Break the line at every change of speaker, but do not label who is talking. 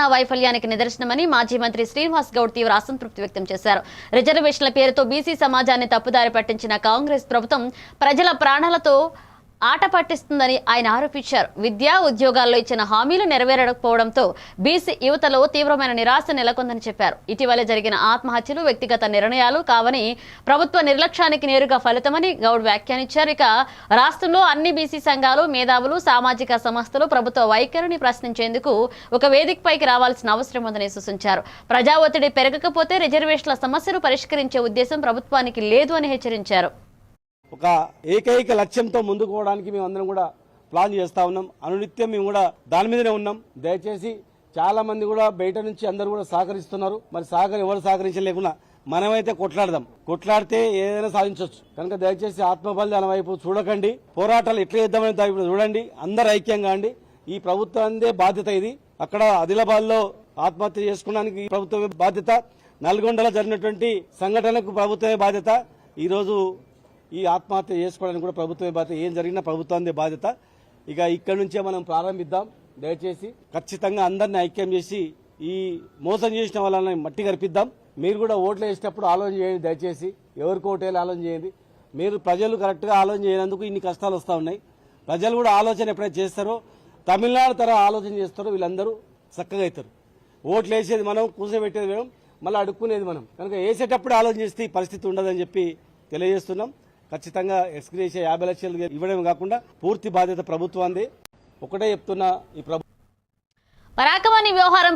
నా వైఫల్యానికి నిదర్శనమని మాజీ మంత్రి శ్రీనివాస్ గౌడ్ తీవ్ర అసంతృప్తి వ్యక్తం చేశారు. రిజర్వేషన్ల పేరుతో బీసీ సమాజాన్ని తప్పుదారి పట్టించిన కాంగ్రెస్ ప్రభుత్వం ప్రజల ప్రాణాలతో ఆట పట్టిస్తుందని ఆయన ఆరోపించారు. విద్యా ఉద్యోగాల్లో ఇచ్చిన హామీలు నెరవేరకపోవడంతో బీసీ యువతలో తీవ్రమైన నిరాశ నెలకొందని చెప్పారు. ఇటీవల జరిగిన ఆత్మహత్యలు వ్యక్తిగత నిర్ణయాలు కావని ప్రభుత్వ నిర్లక్ష్యానికి నేరుగా ఫలితమని గౌడ్ వ్యాఖ్యానించారు. ఇక రాష్ట్రంలో అన్ని బీసీ సంఘాలు మేధావులు సామాజిక సంస్థలు ప్రభుత్వ వైఖరిని ప్రశ్నించేందుకు ఒక వేదికపైకి రావాల్సిన అవసరం ఉందని సూచించారు. ప్రజా ఒత్తిడి పెరగకపోతే రిజర్వేషన్ల సమస్యలు పరిష్కరించే ఉద్దేశం ప్రభుత్వానికి లేదు అని హెచ్చరించారు.
ఒక ఏకైక లక్ష్యంతో ముందుకు పోవడానికి మేము అందరం కూడా ప్లాన్ చేస్తా ఉన్నాం. అనునిత్యం మేము కూడా దాని మీదనే ఉన్నాం. దయచేసి చాలా మంది కూడా బయట నుంచి అందరూ కూడా సహకరిస్తున్నారు. మరి సహకరి ఎవరు సహకరించలేకున్నా మనమైతే కొట్లాడదాం. కొట్లాడితే ఏదైనా సాధించవచ్చు కనుక దయచేసి ఆత్మబలిదానం వైపు చూడకండి. పోరాటాలు ఎట్లా చేద్దామని ఇప్పుడు చూడండి. అందరు ఐక్యంగా అండి ఈ ప్రభుత్వందే బాధ్యత ఇది. అక్కడ ఆదిలాబాద్లో ఆత్మహత్య చేసుకోవడానికి ఈ ప్రభుత్వమే బాధ్యత. నల్గొండలో జరిగినటువంటి సంఘటనకు ప్రభుత్వమే బాధ్యత. ఈ రోజు ఈ ఆత్మహత్య చేసుకోవడానికి కూడా ప్రభుత్వమే బాధ్యత. ఏం జరిగినా ప్రభుత్వానికి బాధ్యత. ఇక ఇక్కడి నుంచే మనం ప్రారంభిద్దాం. దయచేసి ఖచ్చితంగా అందరిని ఐక్యం చేసి ఈ మోసం చేసిన వాళ్ళని మట్టి కరిపిద్దాం. మీరు కూడా ఓట్లు వేసేటప్పుడు ఆలోచన చేయండి దయచేసి. ఎవరికి ఓటేయాలి ఆలోచన చేయండి. మీరు ప్రజలు కరెక్ట్గా ఆలోచన చేయనందుకు ఇన్ని కష్టాలు వస్తూ ఉన్నాయి. ప్రజలు కూడా ఆలోచన ఎప్పుడైతే చేస్తారో తమిళనాడు తర ఆలోచన చేస్తారో వీళ్ళందరూ చక్కగా అవుతారు. ఓట్లు వేసేది మనం కూర్చోబెట్టేది మనం మళ్ళీ అడుక్కునేది మనం. కనుక వేసేటప్పుడు ఆలోచన చేస్తే ఈ పరిస్థితి ఉండదని చెప్పి తెలియజేస్తున్నాం. ఖచ్చితంగా ఎక్స్గ్రేషియా యాభై లక్షలు ఇవ్వడం కాకుండా పూర్తి బాధ్యత ప్రభుత్వాన్ని ఒకటే చెప్తున్నా ఈ ప్రభు
పరాకమని వ్యవహారం